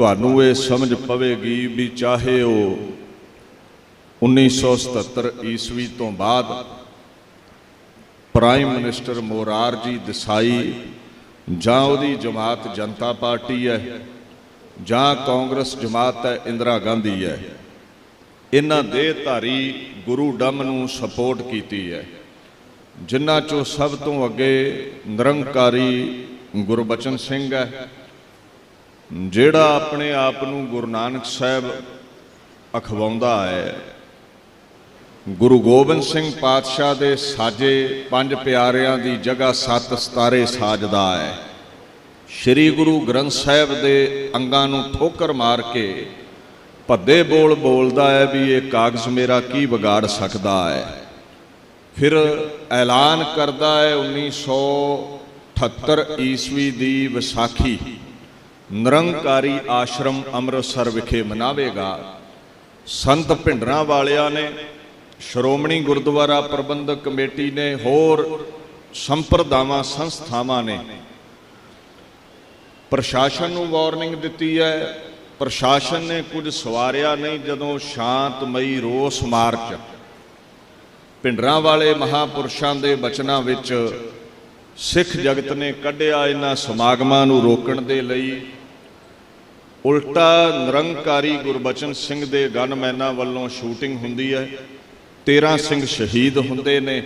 ਤੁਹਾਨੂੰ ਇਹ ਸਮਝ ਪਵੇਗੀ ਵੀ ਚਾਹੇ ਉਹ 1977 ਈਸਵੀ ਤੋਂ ਬਾਅਦ ਪ੍ਰਾਈਮ ਮਿਨਿਸਟਰ ਮੋਰਾਰਜੀ ਦੇਸਾਈ ਜਾਂ ਉਹਦੀ ਜਮਾਤ ਜਨਤਾ ਪਾਰਟੀ ਹੈ ਜਾਂ ਕਾਂਗਰਸ ਜਮਾਤ ਹੈ, ਇੰਦਰਾ ਗਾਂਧੀ ਹੈ। ਇਹਨਾਂ ਦੇ ਧਾਰੀ ਗੁਰੂ ਡੰਮ ਨੂੰ ਸਪੋਰਟ ਕੀਤੀ ਹੈ ਜਿਨ੍ਹਾਂ ਚੋਂ ਸਭ ਤੋਂ ਅੱਗੇ ਨਿਰੰਕਾਰੀ ਗੁਰਬਚਨ ਸਿੰਘ ਹੈ। ਜਿਹੜਾ ਆਪਣੇ ਆਪ ਨੂੰ ਗੁਰੂ ਨਾਨਕ ਸਾਹਿਬ ਅਖਵਾਉਂਦਾ ਹੈ, ਗੁਰੂ ਗੋਬਿੰਦ ਸਿੰਘ ਪਾਤਸ਼ਾਹ ਦੇ ਸਾਜੇ ਪੰਜ ਪਿਆਰਿਆਂ ਦੀ ਜਗ੍ਹਾ ਸੱਤ ਸਤਾਰੇ ਸਾਜਦਾ ਹੈ। ਸ੍ਰੀ ਗੁਰੂ ਗ੍ਰੰਥ ਸਾਹਿਬ ਦੇ ਅੰਗਾਂ ਨੂੰ ਠੋਕਰ ਮਾਰ ਕੇ ਭੱਦੇ ਬੋਲ ਬੋਲਦਾ ਹੈ ਵੀ ਇਹ ਕਾਗਜ਼ ਮੇਰਾ ਕੀ ਵਿਗਾੜ ਸਕਦਾ ਹੈ। ਫਿਰ ਐਲਾਨ ਕਰਦਾ ਹੈ 1978 ਈਸਵੀ ਦੀ ਵਿਸਾਖੀ। ਨਿਰੰਕਾਰੀ ਆਸ਼ਰਮ ਅੰਮ੍ਰਿਤਸਰ ਵਿਖੇ ਮਨਾਵੇਗਾ। ਸੰਤ ਭਿੰਡਰਾਂ ਵਾਲਿਆਂ ਨੇ, ਸ਼੍ਰੋਮਣੀ ਗੁਰਦੁਆਰਾ ਪ੍ਰਬੰਧਕ ਕਮੇਟੀ ਨੇ, ਹੋਰ ਸੰਪਰਦਾਵਾਂ ਸੰਸਥਾਵਾਂ ਨੇ। ਪ੍ਰਸ਼ਾਸਨ ਨੂੰ ਵਾਰਨਿੰਗ ਦਿੱਤੀ ਹੈ। ਪ੍ਰਸ਼ਾਸਨ ਨੇ ਕੁਝ ਸਵਾਰਿਆ ਨਹੀਂ ਜਦੋਂ ਸ਼ਾਂਤਮਈ ਰੋਸ ਮਾਰਚ। ਭਿੰਡਰਾਂ ਵਾਲੇ ਮਹਾਪੁਰਸ਼ਾਂ ਦੇ ਬਚਨਾਂ ਵਿੱਚ ਸਿੱਖ ਜਗਤ ਨੇ ਕੱਢਿਆ ਇਹਨਾਂ ਸਮਾਗਮਾਂ ਨੂੰ ਰੋਕਣ ਦੇ ਲਈ। ਉਲਟਾ ਨਿਰੰਕਾਰੀ ਗੁਰਬਚਨ ਸਿੰਘ ਦੇ ਗਨਮੈਨਾਂ ਵੱਲੋਂ ਸ਼ੂਟਿੰਗ ਹੁੰਦੀ ਹੈ। 13 ਸਿੰਘ ਸ਼ਹੀਦ ਹੁੰਦੇ ਨੇ।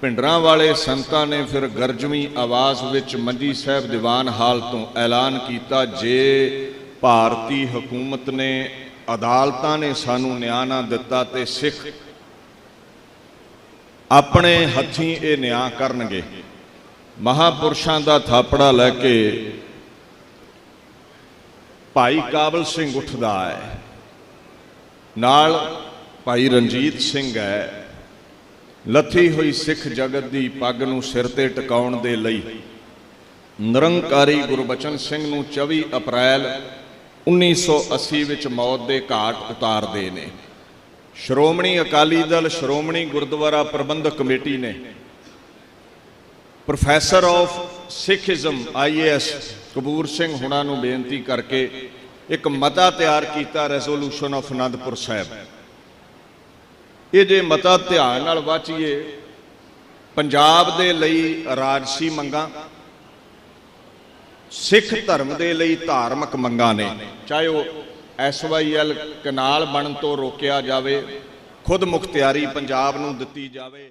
ਭਿੰਡਰਾਂ ਵਾਲੇ ਸੰਤਾਂ ਨੇ ਫਿਰ ਗਰਜਵੀਂ ਆਵਾਜ਼ ਵਿੱਚ ਮੰਜੀ ਸਾਹਿਬ ਦੀਵਾਨ ਹਾਲ ਤੋਂ ਐਲਾਨ ਕੀਤਾ ਜੇ ਭਾਰਤੀ ਹਕੂਮਤ ਨੇ ਅਦਾਲਤਾਂ ਨੇ ਸਾਨੂੰ ਨਿਆਂ ਨਾ ਦਿੱਤਾ ਤੇ ਸਿੱਖ ਆਪਣੇ ਹੱਥੀਂ ਇਹ ਨਿਆਂ ਕਰਨਗੇ। ਮਹਾਪੁਰਸ਼ਾਂ ਦਾ ਥਾਪੜਾ ਲੈ ਕੇ ਭਾਈ ਕਾਬਲ ਸਿੰਘ ਉੱਠਦਾ ਹੈ। ਨਾਲ ਭਾਈ ਰਣਜੀਤ ਸਿੰਘ ਹੈ। ਲੱਥੀ ਹੋਈ ਸਿੱਖ ਜਗਤ ਦੀ ਪੱਗ ਨੂੰ ਸਿਰ ਤੇ ਟਿਕਾਉਣ ਦੇ ਲਈ ਨਿਰੰਕਾਰੀ ਗੁਰਬਚਨ ਸਿੰਘ ਨੂੰ 24 ਅਪ੍ਰੈਲ 1980 ਵਿੱਚ ਮੌਤ ਦੇ ਘਾਟ ਉਤਾਰਦੇ ਨੇ। ਸ਼੍ਰੋਮਣੀ ਅਕਾਲੀ ਦਲ, ਸ਼੍ਰੋਮਣੀ ਗੁਰਦੁਆਰਾ ਪ੍ਰਬੰਧਕ ਕਮੇਟੀ ਨੇ professor of Sikhism IAS Kapur Singh ਹੁਣਾਂ ਨੂੰ ਬੇਨਤੀ ਕਰਕੇ ਇੱਕ ਮਤਾ ਤਿਆਰ ਕੀਤਾ ਰੈਜ਼ੋਲੂਸ਼ਨ ਆਫ ਅਨੰਦਪੁਰ ਸਾਹਿਬ ਇਹ ਜੇ ਮਤਾ ਧਿਆਨ ਨਾਲ ਵਾਚੀਏ ਪੰਜਾਬ ਦੇ ਲਈ ਰਾਜਸੀ ਮੰਗਾਂ ਸਿੱਖ ਧਰਮ ਦੇ ਲਈ ਧਾਰਮਿਕ ਮੰਗਾਂ ਨੇ ਚਾਹੇ ਉਹ ਐਸਵਾਈਐਲ ਕਨਾਲ ਬਣਨ ਤੋਂ ਰੋਕਿਆ ਜਾਵੇ ਖੁਦ ਮੁਖਤਿਆਰੀ ਪੰਜਾਬ ਨੂੰ ਦਿੱਤੀ ਜਾਵੇ